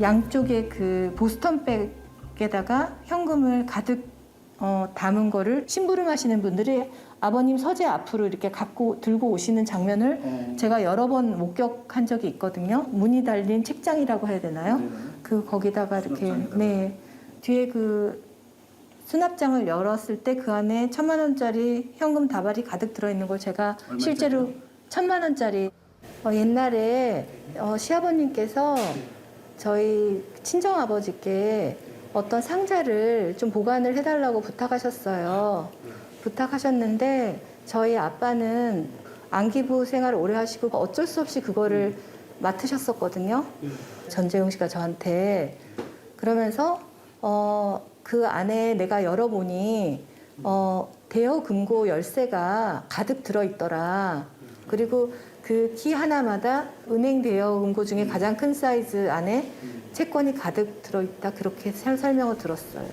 양쪽에 그 보스턴 백에다가 현금을 가득 어, 담은 거를 심부름하시는 분들이 아버님 서재 앞으로 이렇게 갖고 들고 오시는 장면을 어. 제가 여러 번 목격한 적이 있거든요. 문이 달린 책장이라고 해야 되나요? 네네. 그 거기다가 이렇게. 네 뒤에 그 수납장을 열었을 때 그 안에 천만 원짜리 현금 다발이 가득 들어 있는 걸 제가? 실제로 천만 원짜리 어, 옛날에 어, 시아버님께서 저희 친정 아버지께 어떤 상자를 좀 보관을 해달라고 부탁하셨어요. 부탁하셨는데 저희 아빠는 안기부 생활을 오래 하시고 어쩔 수 없이 그거를 맡으셨었거든요. 전재용 씨가 저한테 그러면서 어, 그 안에 내가 열어보니 어, 대여 금고 열쇠가 가득 들어 있더라. 그리고 그 키 하나마다 은행 대여 금고 중에 가장 큰 사이즈 안에 채권이 가득 들어 있다. 그렇게 설- 설명을 들었어요.